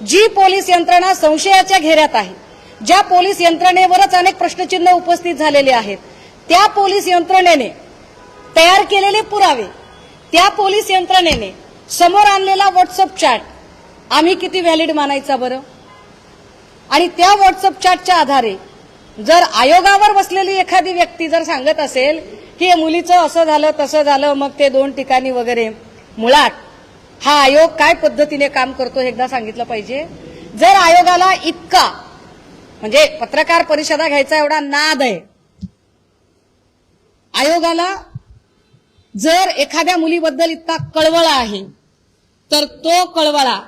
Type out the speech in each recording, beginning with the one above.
जी police यंत्रणा संशयाच्या घेऱ्यात आहे ज्या पोलीस यंत्रणेवरच अनेक प्रश्नचिन्ह उपस्थित झालेले आहेत त्या पोलीस यंत्रणेने तयार केलेले पुरावे त्या पोलीस यंत्रणेने समोर आणलेला व्हॉट्सअप चॅट आम्ही किती व्हॅलिड मानायचा बरं? आणि त्या व्हॉट्सअप चॅटच्या आधारे जर आयोगावर बसलेली एखादी व्यक्ती जर सांगत असेल की मुलीचं असं झालं तसं झालं मग ते दोन ठिकाणी वगैरे मुळात हा आयोग काय पद्धतीने काम करतो हे एकदा सांगितलं पाहिजे. जर आयोगाला इतका म्हणजे पत्रकार परिषदा घ्यायचा एवढा नाद आहे आयोगाला जर एखाद्या मुलीबद्दल इतका कळवळा आहे तर तो कळवळा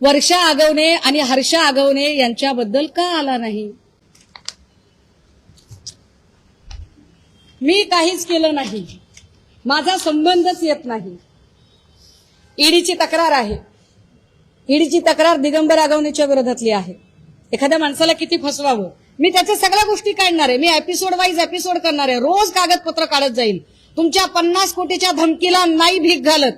वर्षा आगवणे आणि हर्षा आगवणे यांच्याबद्दल का आला नाही? मी काहीच केलं नाही. माझा संबंधच येत नाही. ईडीची तक्रार आहे. ईडीची तक्रार दिगंबर आगवणीच्या विरोधातली आहे. एखाद्या माणसाला किती फसवावं? मी त्याच्या सगळ्या गोष्टी काढणार आहे. मी एपिसोड वाईज एपिसोड करणार आहे. रोज कागदपत्र काढत जाईल तुमच्या पन्नास कोटीच्या धमकीला नाही भीक घालत.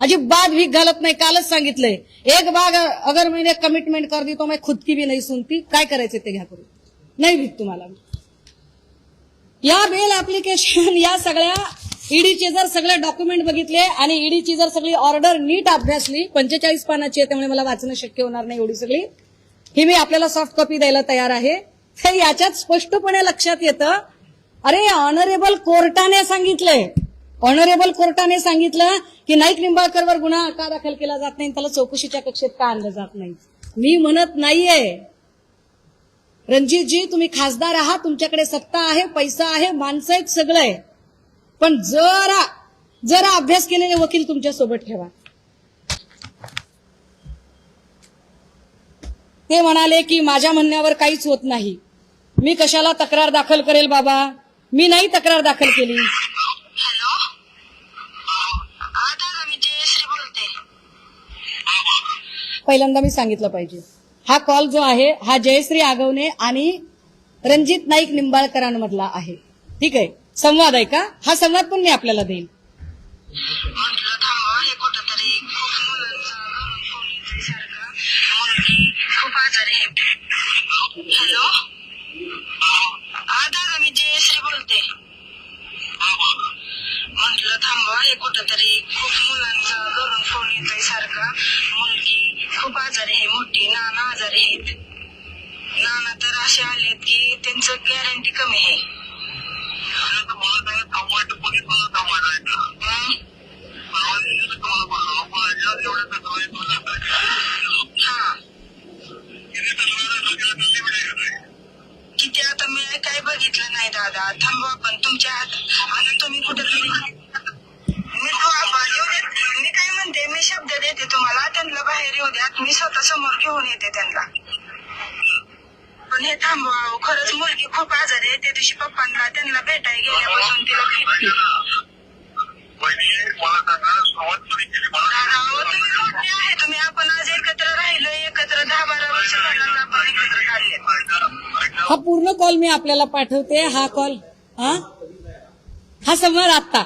अजिबात भीक घालत नाही. कालच सांगितलंय. एक बाग अगर मैंने कमिटमेंट कर दी तो मैं खुद की भी नाही सुनती. काय करायचे ते घ्या करू नाही भीक तुम्हाला. या बेल ऍप्लिकेशन या सगळ्या ईडीचे जर सगळे डॉक्युमेंट बघितले आणि ईडीची जर सगळी ऑर्डर नीट अभ्यासली पंचेचाळीस पानाची आहे त्यामुळे मला वाचणं शक्य होणार नाही एवढी सगळी. ही मी आपल्याला सॉफ्ट कॉपी द्यायला तयार आहे. तर याच्यात स्पष्टपणे लक्षात येतं. अरे ऑनरेबल कोर्टाने सांगितलंय. ऑनरेबल कोर्टाने सांगितलं की नाईक निंबाळकरवर गुन्हा का दाखल केला जात नाही त्याला चौकशीच्या कक्षेत का आणलं जात नाही? मी म्हणत नाहीये. रणजितजी तुम्ही खासदार आहात तुमच्याकडे सत्ता आहे पैसा आहे माणसं आहेत सगळं. आहे पण जरा जरा अभ्यास केलेले वकील तुमच्यासोबत ठेवा. ते म्हणाले की माझ्या म्हणण्यावर काहीच होत नाही. मी कशाला तक्रार दाखल करेल बाबा? मी नाही तक्रार दाखल केली. पहिल्यांदा मी सांगितलं पाहिजे. हा कॉल जो आहे हा जयश्री आगवणे आणि रणजित नाईक निंबाळकरांमधला आहे. ठीक आहे? संवाद आहे का? हा संवाद पण मी आपल्याला देईल हे कुठंतरी खूप मुलांचं सारखं मुलगी खूप आजारी हॅलो? हा दादा मी जयश्री बोलते. म्हटलं थांबा हे कुठंतरी खूप मुलांचं घरून फोन येतोय सारखं. मुलगी खूप आजारी आहे मोठी नाना आजारी आहेत. नाना तर असे आलेत की त्यांचं गॅरंटी कमी आहे. हं? हा किती आता मी काय बघितलं नाही दादा थांबवा पण तुमच्या हात आता तुम्ही कुठेतरी मी मी काय म्हणते मी शब्द देते तुम्हाला त्यांना बाहेर येऊ द्यात मी स्वतः समोर घेऊन येते त्यांना हे थांबवा अहो. खरंच मुलगी खूप आजारी आहे. त्या दिवशी पप्पांना त्यांना भेटायला गेल्यापासून तिला भेटली अहो, तुम्ही मोठे आहे. तुम्ही आपण आज एकत्र राहिलो एकत्र दहा बारा वर्ष झालं आपण एकत्र काढले हा पूर्ण कॉल मी आपल्याला पाठवते. हा कॉल हा? हा संवाद आत्ता.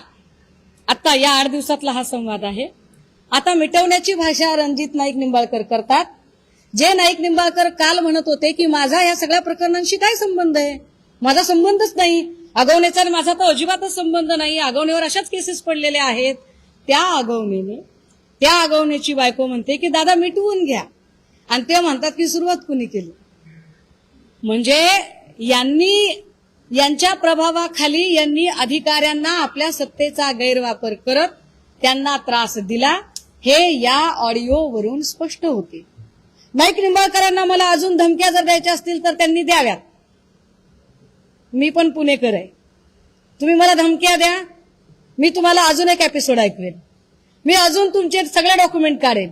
आत्ता या आठ दिवसातला हा संवाद आहे. आता मिटवण्याची भाषा रणजित नाईक निंबाळकर करतात. जे नाईक निंबाळकर काल म्हणत होते की माझा या सगळ्या प्रकरणांशी काय संबंध आहे? माझा संबंधच नाही. आगवण्याचा माझा तर अजिबातच संबंध नाही. आगवण्यावर अशाच केसेस पडलेल्या आहेत. त्या आगवणीने त्या आगवण्याची बायको म्हणते की दादा मिटवून घ्या. आणि ते म्हणतात की सुरुवात कुणी केली? म्हणजे यांनी यांच्या प्रभावाखाली यांनी अधिकाऱ्यांना आपल्या सत्तेचा गैरवापर करत त्यांना त्रास दिला. हे या ऑडिओवरून स्पष्ट होते. नाईक निंबाळकरांना मला अजून धमक्या जर द्यायच्या असतील तर त्यांनी द्याव्यात. मी पण पुणेकर आहे. तुम्ही मला धमक्या द्या. मी तुम्हाला अजून एक एपिसोड ऐकवेन. मी अजून तुमचे सगळे डॉक्युमेंट काढेन.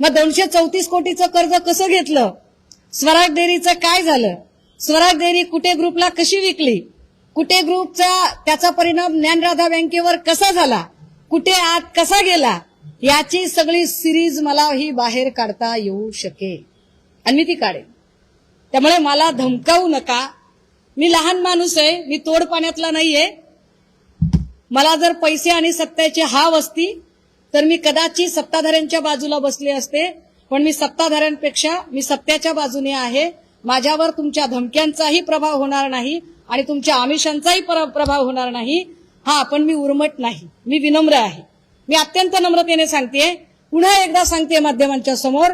मग दोनशे चौतीस कोटीचं कर्ज कसं घेतलं? स्वराज डेअरीचं काय झालं? स्वराज डेअरी कुठे ग्रुपला कशी विकली? कुठे ग्रुपचा त्याचा परिणाम ज्ञानराधा बँकेवर कसा झाला? कुठे आत कसा गेला? याची सगळी सिरीज मला ही बाहेर काढता येऊ शकेल. आणि मी ती काढेन. त्यामुळे मला धमकावू नका. मी लहान माणूस आहे मी तोड पाण्यातला नाहीये. मला जर पैसे आणि सत्याची हाव असती तर मी कदाचित सत्ताधाऱ्यांच्या बाजूला बसले असते पण मी सत्ताधाऱ्यांपेक्षा मी सत्याच्या बाजूने आहे. माझ्यावर तुमच्या धमक्यांचाही प्रभाव होणार नाही आणि तुमच्या आमिषांचाही प्रभाव होणार नाही. हा पण मी उर्मट नाही. मी विनम्र आहे. मी अत्यंत नम्रतेने सांगते पुन्हा एकदा सांगते माध्यमांच्या समोर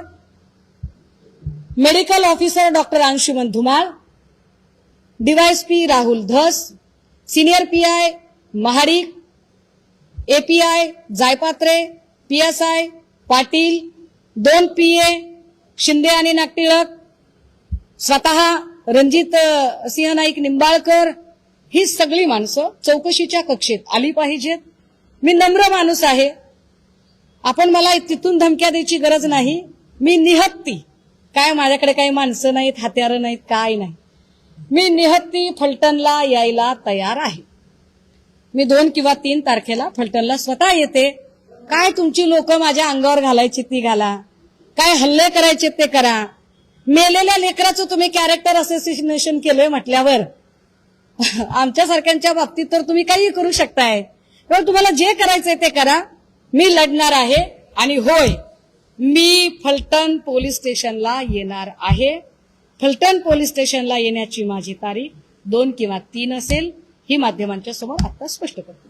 medical officer doctor Anshuman Dhumal DYSP Rahul Dhas senior PI Mahadik API Jaipatre PSI Patil दोन पीए शिंदे आणि नागटिळक स्वतः रणजित सिंह नाईक निंबाळकर ही सगळी माणसं चौकशीच्या कक्षेत आली पाहिजेत. मी नम्र माणूस आहे. आपण मला तिथून धमक्या द्यायची गरज नाही. मी निहत्ती. काय माझ्याकडे काही माणसं नाहीत हत्यारं नाहीत काय नाही. मी निहत्ती फलटणला यायला तयार आहे. मी दोन किंवा तीन तारखेला फलटणला स्वतः येते. काय तुमची लोक माझ्या अंगावर घालायची ती घाला. काय हल्ले करायचे ते करा. मेलेल्या लेकराचं तुम्ही कॅरेक्टर असोसिएशन केलंय म्हटल्यावर. आमच्यासारख्यांच्या बाबतीत तर तुम्ही काही करू शकताय. पण तुम्हाला जे करायचंय ते करा. मी लढणार आहे आणि होय मी फलटण पोलीस स्टेशनला येणार आहे. फलटण पोलीस स्टेशनला येण्याची माझी तारीख दोन किंवा तीन असेल. ही माध्यमांच्या समोर आता स्पष्ट करतो.